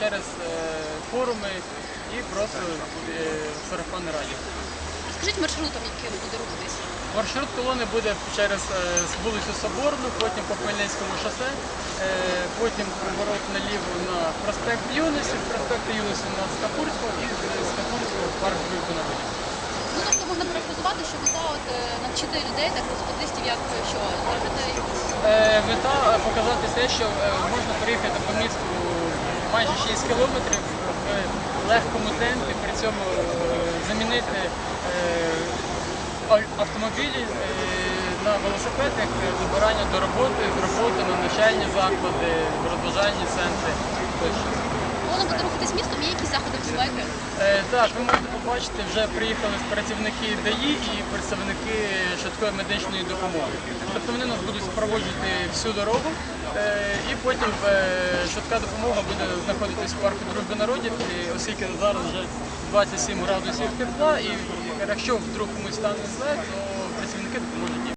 через е, форуми і просто е, сарафанне радіо. Скажіть маршрутом, яким буде рухатись. Маршрут колони буде через е, вулицю Соборну, потім по Хмельницькому шосе, потім поворот наліво на проспект Юності, з проспекту Юності на Скапурського і з Скапурського парк Дружби народів. Ну тобто можна перефразувати, що мета от навчити людей, так велосипедистів, як що Мета показати те, що можна приїхати по місту майже 6 кілометрів в легкому темпі, при цьому е, замінити е, автомобілі е, на велосипедах, е, до роботи, з роботи на навчальні заклади, розважальні центри тощо. Містом, є якісь заходи безпеки. Так, ви можете побачити, вже приїхали працівники ДАІ і представники швидкої медичної допомоги. Тобто вони нас будуть супроводжувати всю дорогу, е, і потім е, швидка допомога буде знаходитись в парку Дружби народів, оскільки зараз вже 27 градусів тепла, і якщо вдруг комусь стане зле, то працівники допоможуть.